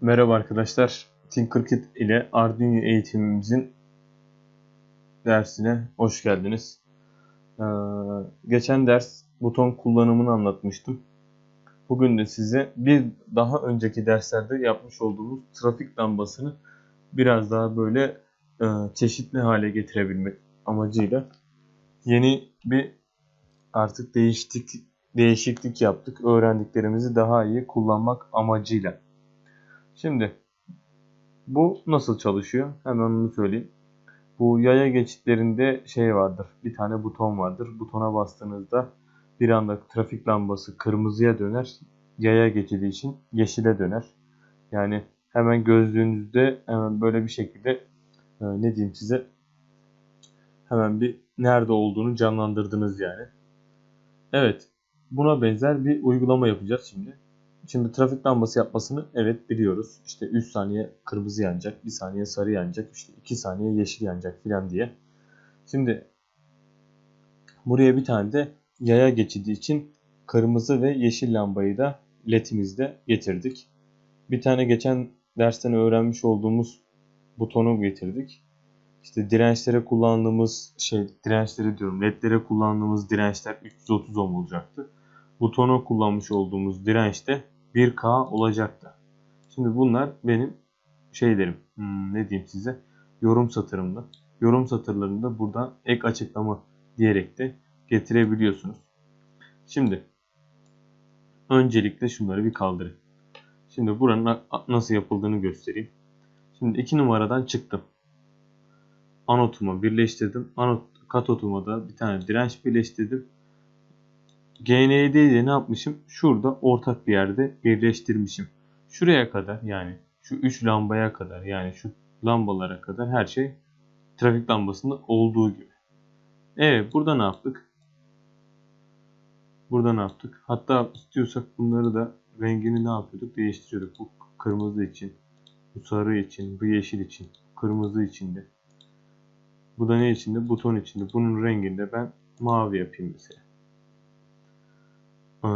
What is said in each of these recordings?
Merhaba arkadaşlar. Tinkercad ile Arduino eğitimimizin dersine hoş geldiniz. Ee, geçen ders buton kullanımını anlatmıştım. Bugün de size bir daha önceki derslerde yapmış olduğumuz trafik lambasını biraz daha böyle e, çeşitli hale getirebilmek amacıyla yeni bir artık değişiklik değişiklik yaptık. Öğrendiklerimizi daha iyi kullanmak amacıyla. Şimdi bu nasıl çalışıyor? Hemen onu söyleyeyim. Bu yaya geçitlerinde şey vardır. Bir tane buton vardır. Butona bastığınızda bir anda trafik lambası kırmızıya döner. Yaya geçidi için yeşile döner. Yani hemen gözlüğünüzde hemen böyle bir şekilde e, ne diyeyim size hemen bir nerede olduğunu canlandırdınız yani. Evet. Buna benzer bir uygulama yapacağız şimdi. Şimdi trafik lambası yapmasını evet biliyoruz. İşte 3 saniye kırmızı yanacak, 1 saniye sarı yanacak, işte 2 saniye yeşil yanacak filan diye. Şimdi buraya bir tane de yaya geçidi için kırmızı ve yeşil lambayı da ledimizde getirdik. Bir tane geçen dersten öğrenmiş olduğumuz butonu getirdik. İşte dirençlere kullandığımız şey dirençleri diyorum ledlere kullandığımız dirençler 330 ohm olacaktı. Butona kullanmış olduğumuz dirençte 1K olacaktı. Şimdi bunlar benim şeylerim. Hmm, ne diyeyim size? Yorum satırımda. Yorum satırlarında buradan ek açıklama diyerek de getirebiliyorsunuz. Şimdi öncelikle şunları bir kaldırayım. Şimdi buranın nasıl yapıldığını göstereyim. Şimdi iki numaradan çıktım. Anotuma birleştirdim. Anot, katotuma da bir tane direnç birleştirdim. GND'yi ne yapmışım? Şurada ortak bir yerde birleştirmişim. Şuraya kadar yani şu 3 lambaya kadar yani şu lambalara kadar her şey trafik lambasında olduğu gibi. Evet burada ne yaptık? Burada ne yaptık? Hatta istiyorsak bunları da rengini ne yapıyorduk? Değiştiriyorduk. Bu kırmızı için, bu sarı için, bu yeşil için, kırmızı içinde. Bu da ne içinde? Buton içinde. Bunun renginde ben mavi yapayım mesela. Ee,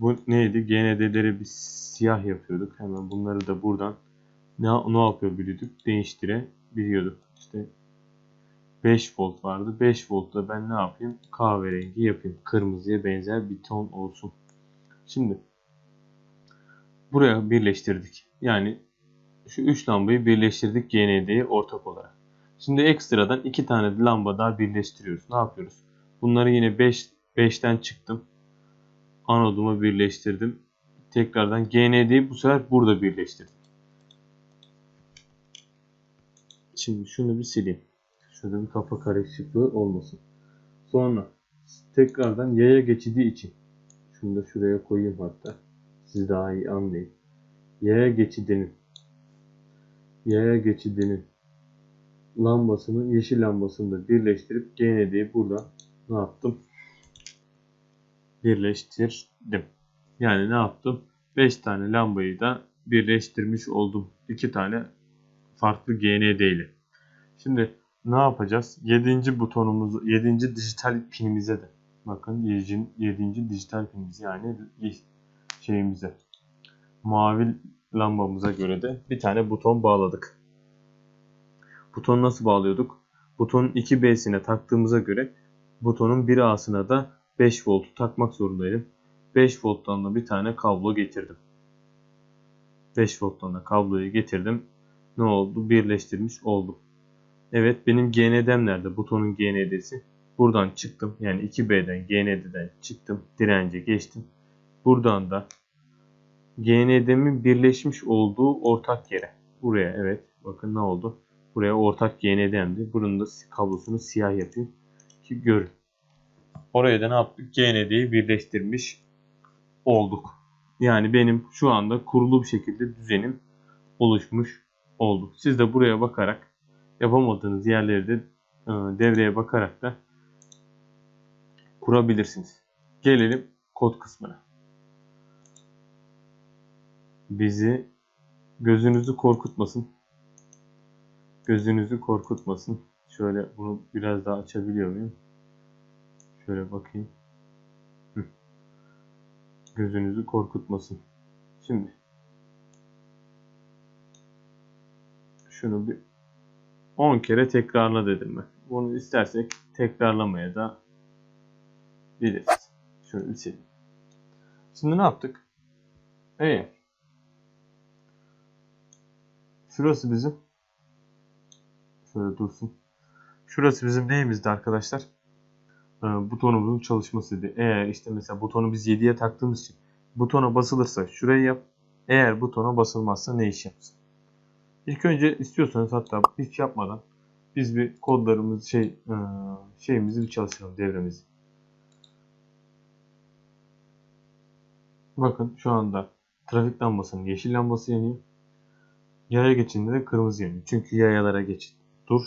bu neydi? GND'leri bir siyah yapıyorduk. Hemen bunları da buradan ne, ne yapıyor biliyorduk? Değiştirebiliyorduk. İşte 5 volt vardı. 5 voltta ben ne yapayım? Kahverengi yapayım. Kırmızıya benzer bir ton olsun. Şimdi buraya birleştirdik. Yani şu 3 lambayı birleştirdik GND'ye ortak olarak. Şimdi ekstradan 2 tane lamba daha birleştiriyoruz. Ne yapıyoruz? Bunları yine 5 5'ten çıktım anodumu birleştirdim. Tekrardan GND'yi bu sefer burada birleştirdim. Şimdi şunu bir sileyim. Şurada bir kafa karışıklığı olmasın. Sonra tekrardan yaya geçidi için şunu da şuraya koyayım hatta. Siz daha iyi anlayın. Yaya geçidinin yaya geçidinin lambasını yeşil lambasını da birleştirip GND'yi burada ne yaptım? Birleştirdim. Yani ne yaptım? 5 tane lambayı da birleştirmiş oldum. 2 tane farklı GND ile. Şimdi ne yapacağız? 7. butonumuzu, 7. dijital pinimize de bakın 7. 7. dijital pinimiz yani şeyimize mavi lambamıza göre de bir tane buton bağladık. Butonu nasıl bağlıyorduk? Butonun 2B'sine taktığımıza göre butonun 1A'sına da 5 voltu takmak zorundaydım. 5 volttan da bir tane kablo getirdim. 5 volttan da kabloyu getirdim. Ne oldu? Birleştirmiş oldum. Evet benim GND'm nerede? Butonun GND'si. Buradan çıktım. Yani 2B'den GND'den çıktım. Dirence geçtim. Buradan da GND'min birleşmiş olduğu ortak yere. Buraya evet. Bakın ne oldu? Buraya ortak GND'mdi. Bunun da kablosunu siyah yapayım ki görün. Oraya da ne yaptık? GND'yi birleştirmiş olduk. Yani benim şu anda kurulu bir şekilde düzenim oluşmuş oldu. Siz de buraya bakarak yapamadığınız yerleri de e, devreye bakarak da kurabilirsiniz. Gelelim kod kısmına. Bizi gözünüzü korkutmasın. Gözünüzü korkutmasın. Şöyle bunu biraz daha açabiliyor muyum? Şöyle bakayım. Hı. Gözünüzü korkutmasın. Şimdi şunu bir 10 kere tekrarla dedim ben. Bunu istersek tekrarlamaya da biliriz. Şöyle bir sileyim. Şimdi ne yaptık? Eğer şurası bizim şöyle dursun. Şurası bizim neyimizdi arkadaşlar? Ee, butonumuzun çalışmasıydı. Eğer işte mesela butonu biz 7'ye taktığımız için butona basılırsa şurayı yap. Eğer butona basılmazsa ne iş yapsın? İlk önce istiyorsanız hatta hiç yapmadan biz bir kodlarımız şey e, şeyimizi bir çalıştıralım devremizi. Bakın şu anda trafik lambasının yeşil lambası yanıyor. Yaya geçidinde de kırmızı yanıyor. Çünkü yayalara geçit dur.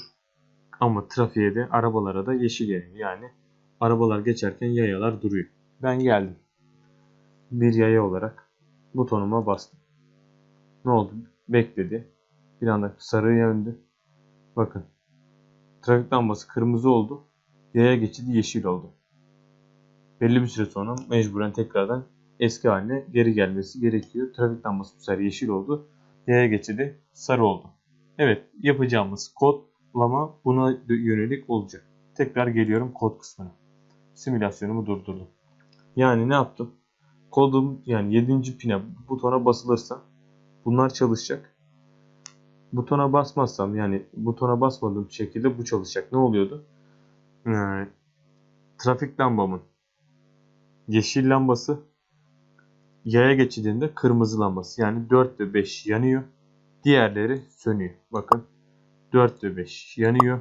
Ama trafiğe de arabalara da yeşil yanıyor. Yani arabalar geçerken yayalar duruyor. Ben geldim. Bir yaya olarak butonuma bastım. Ne oldu? Bekledi. Bir anda sarı yandı. Bakın. Trafik lambası kırmızı oldu. Yaya geçidi yeşil oldu. Belli bir süre sonra mecburen tekrardan eski haline geri gelmesi gerekiyor. Trafik lambası bu sefer yeşil oldu. Yaya geçidi sarı oldu. Evet yapacağımız kodlama buna yönelik olacak. Tekrar geliyorum kod kısmına. Simülasyonumu durdurdum. Yani ne yaptım? Kodum yani 7. pine butona basılırsa bunlar çalışacak. Butona basmazsam yani butona basmadığım şekilde bu çalışacak. Ne oluyordu? Ee, trafik lambamın yeşil lambası yaya geçidinde kırmızı lambası. Yani 4 ve 5 yanıyor. Diğerleri sönüyor. Bakın 4 ve 5 yanıyor.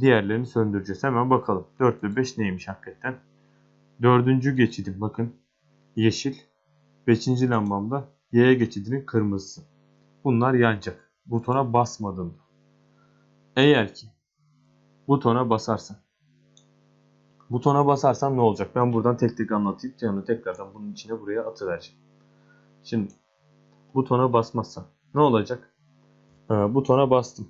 Diğerlerini söndüreceğiz. Hemen bakalım. 4 ve 5 neymiş hakikaten. Dördüncü geçidim bakın. Yeşil. Beşinci lambamda yaya geçidinin kırmızısı. Bunlar yanacak. Butona basmadım. Eğer ki butona basarsan Butona basarsam ne olacak? Ben buradan tek tek anlatayım. Sonra tekrardan bunun içine buraya atıvereceğim. Şimdi butona basmazsam ne olacak? Ee, butona bastım.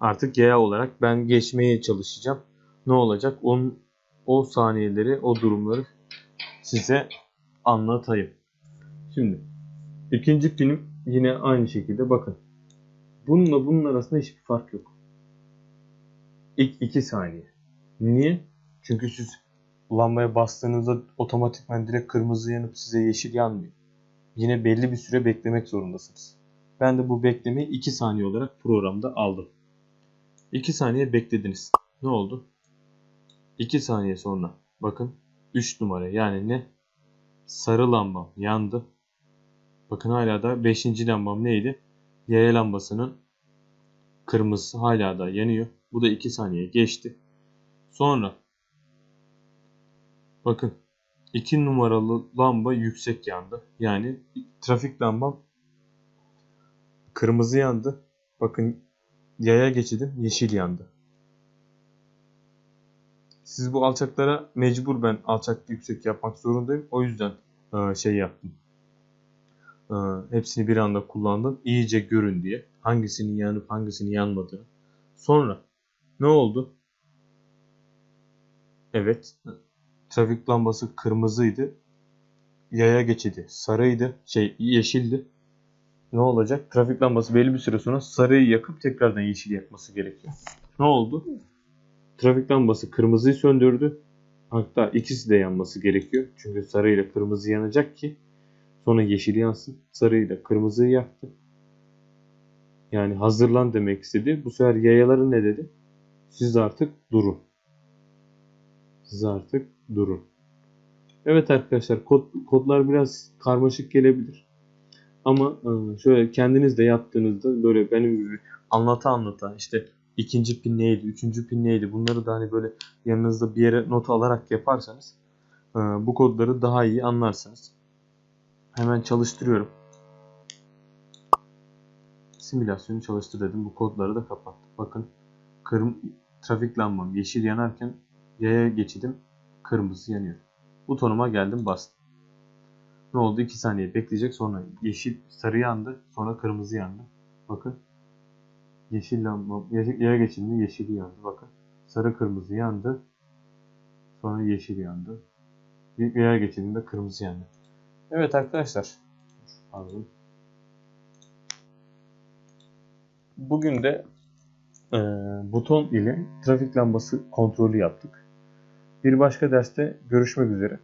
Artık yaya olarak ben geçmeye çalışacağım. Ne olacak? Onun, o saniyeleri, o durumları size anlatayım. Şimdi ikinci film yine aynı şekilde bakın. Bununla bunun arasında hiçbir fark yok. İlk 2 saniye. Niye? Çünkü siz lambaya bastığınızda otomatikman direkt kırmızı yanıp size yeşil yanmıyor. Yine belli bir süre beklemek zorundasınız. Ben de bu beklemeyi 2 saniye olarak programda aldım. 2 saniye beklediniz. Ne oldu? 2 saniye sonra bakın 3 numara yani ne? Sarı lambam yandı. Bakın hala da 5. lambam neydi? Yaya lambasının kırmızısı hala da yanıyor. Bu da 2 saniye geçti. Sonra bakın 2 numaralı lamba yüksek yandı. Yani trafik lambam kırmızı yandı. Bakın yaya geçidim yeşil yandı. Siz bu alçaklara mecbur ben alçak yüksek yapmak zorundayım. O yüzden e, şey yaptım. E, hepsini bir anda kullandım. İyice görün diye. Hangisinin yanıp hangisinin yanmadığını. Sonra ne oldu? Evet. Trafik lambası kırmızıydı. Yaya geçidi sarıydı. Şey yeşildi. Ne olacak? Trafik lambası belli bir süre sonra sarıyı yakıp tekrardan yeşil yakması gerekiyor. Ne oldu? Trafik lambası kırmızıyı söndürdü. Hatta ikisi de yanması gerekiyor. Çünkü sarı ile kırmızı yanacak ki sonra yeşil yansın. Sarı ile kırmızıyı yaktı. Yani hazırlan demek istedi. Bu sefer yayaları ne dedi? Siz artık durun. Siz artık durun. Evet arkadaşlar kod, kodlar biraz karmaşık gelebilir. Ama e, şöyle kendiniz de yaptığınızda böyle benim gibi anlata anlata işte ikinci pin neydi, üçüncü pin neydi bunları da hani böyle yanınızda bir yere not alarak yaparsanız e, bu kodları daha iyi anlarsınız. Hemen çalıştırıyorum. Simülasyonu çalıştır dedim. Bu kodları da kapattım. Bakın kırm trafik lambam yeşil yanarken yaya geçidim kırmızı yanıyor. Butonuma geldim bastım. Ne oldu? 2 saniye bekleyecek sonra yeşil sarı yandı sonra kırmızı yandı. Bakın yeşil lamba yaya geçildi yeşil yandı bakın. Sarı kırmızı yandı. Sonra yeşil yandı. Yaya geçildiğinde kırmızı yandı. Evet arkadaşlar. Pardon. Bugün de e, buton ile trafik lambası kontrolü yaptık. Bir başka derste görüşmek üzere.